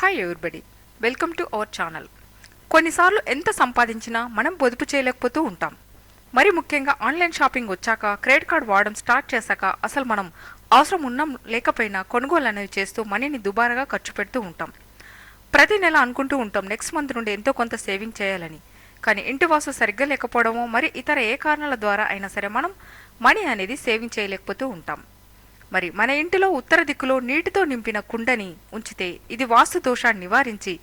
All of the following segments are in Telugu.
Hi everybody welcome to our channel కొన్నిసార్లు ఎంత సంపాదించినా మనం పొదుపు చేయలేకపోతూ ఉంటాం. మరి ముఖ్యంగా ఆన్లైన్ షాపింగ్ వచ్చాక క్రెడిట్ కార్డ్ వాడడం స్టార్ట్ చేశాక అసలు మనం అవసరం ఉన్నా లేకపోయినా కొనుగోలు అనేవి చేస్తూ మనీని దుబారాగా ఖర్చు పెడుతూ ఉంటాం. ప్రతి నెల అనుకుంటూ ఉంటాం నెక్స్ట్ మంత్ నుండి ఎంతో కొంత సేవింగ్ చేయాలని. కానీ ఇంటి వాసు సరిగ్గా లేకపోవడమో మరి ఇతర ఏ కారణాల ద్వారా అయినా సరే మనం మనీ అనేది సేవింగ్ చేయలేకపోతూ ఉంటాం. మరి మన ఇంటిలో ఉత్తర దిక్కులో నీటితో నింపిన కుండని ఉంచితే ఇది వాస్తు దోషాన్ని నివారించి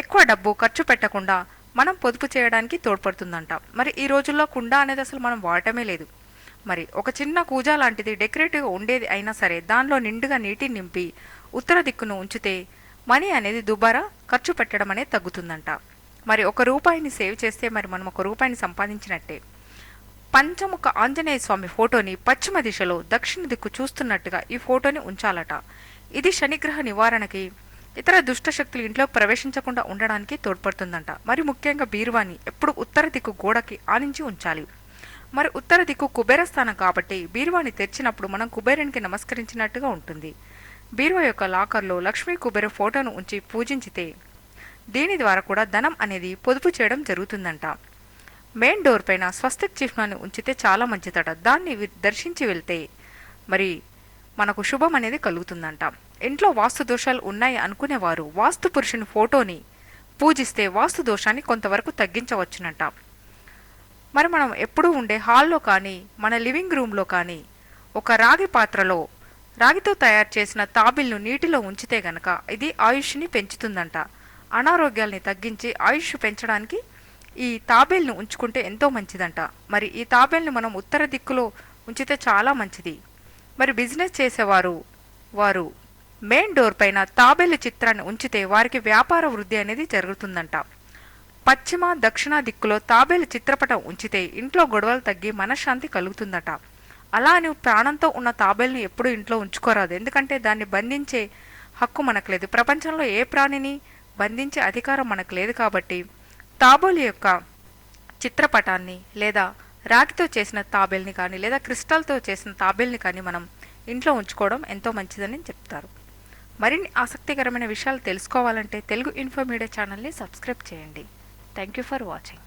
ఎక్కువ డబ్బు ఖర్చు పెట్టకుండా మనం పొదుపు చేయడానికి తోడ్పడుతుందంట. మరి ఈ రోజుల్లో కుండ అనేది అసలు మనం వాడటమే లేదు. మరి ఒక చిన్న కూజా లాంటిది డెకరేటివ్గా ఉండేది అయినా సరే దానిలో నిండుగా నీటిని నింపి ఉత్తర దిక్కును ఉంచితే మనీ అనేది దుబారా ఖర్చు పెట్టడం అనేది తగ్గుతుందంట. మరి ఒక రూపాయిని సేవ్ చేస్తే మరి మనం ఒక రూపాయిని సంపాదించినట్టే. పంచముఖ ఆంజనేయ స్వామి ఫోటోని పశ్చిమ దిశలో దక్షిణ దిక్కు చూస్తున్నట్టుగా ఈ ఫోటోని ఉంచాలట. ఇది శనిగ్రహ నివారణకి ఇతర దుష్ట శక్తులు ఇంట్లో ప్రవేశించకుండా ఉండడానికి తోడ్పడుతుందంట. మరి ముఖ్యంగా బీరువాని ఎప్పుడు ఉత్తర దిక్కు గోడకి ఆనించి ఉంచాలి. మరి ఉత్తర దిక్కు కుబేర స్థానం కాబట్టి బీరువాని తెరిచినప్పుడు మనం కుబేరునికి నమస్కరించినట్టుగా ఉంటుంది. బీరువా యొక్క లాకర్లో లక్ష్మీ కుబేర ఫోటోను ఉంచి పూజించితే దీని ద్వారా కూడా ధనం అనేది పొదుపు చేయడం జరుగుతుందంట. మెయిన్ డోర్ పైన స్వస్తిక్ చిహ్నాన్ని ఉంచితే చాలా మంచిదట. దాన్ని దర్శించి వెళ్తే మరి మనకు శుభం అనేది కలుగుతుందంట. ఇంట్లో వాస్తు దోషాలు ఉన్నాయి అనుకునేవారు. వాస్తు పురుషుని ఫోటోని పూజిస్తే వాస్తు దోషాన్ని కొంతవరకు తగ్గించవచ్చునంట. మరి మనం ఎప్పుడూ ఉండే హాల్లో కానీ మన లివింగ్ రూమ్లో కానీ ఒక రాగి పాత్రలో రాగితో తయారు చేసిన తాబిల్ను నీటిలో ఉంచితే గనక ఇది ఆయుష్ని పెంచుతుందంట. అనారోగ్యాల్ని తగ్గించి ఆయుష్ పెంచడానికి ఈ తాబేల్ను ఉంచుకుంటే ఎంతో మంచిదంట. మరి ఈ తాబేల్ని మనం ఉత్తర దిక్కులో ఉంచితే చాలా మంచిది. మరి బిజినెస్ చేసేవారు వారు మెయిన్ డోర్ పైన తాబేలు చిత్రాన్ని ఉంచితే వారికి వ్యాపార వృద్ధి అనేది జరుగుతుందంట. పశ్చిమ దక్షిణ దిక్కులో తాబేలు చిత్రపటం ఉంచితే ఇంట్లో గొడవలు తగ్గి మనశ్శాంతి కలుగుతుందట. అలా అని ప్రాణంతో ఉన్న తాబేల్ని ఎప్పుడూ ఇంట్లో ఉంచుకోరాదు. ఎందుకంటే దాన్ని బంధించే హక్కు మనకు లేదు. ప్రపంచంలో ఏ ప్రాణిని బంధించే అధికారం మనకు లేదు కాబట్టి తాబోలి యొక్క చిత్రపటాన్ని లేదా రాగితో చేసిన తాబేల్ని కానీ లేదా క్రిస్టల్తో చేసిన తాబేల్ని కానీ మనం ఇంట్లో ఉంచుకోవడం ఎంతో మంచిదని చెప్తారు. మరిన్ని ఆసక్తికరమైన విషయాలు తెలుసుకోవాలంటే తెలుగు ఇన్ఫో మీడియా ఛానల్ని సబ్స్క్రైబ్ చేయండి. Thank you for watching.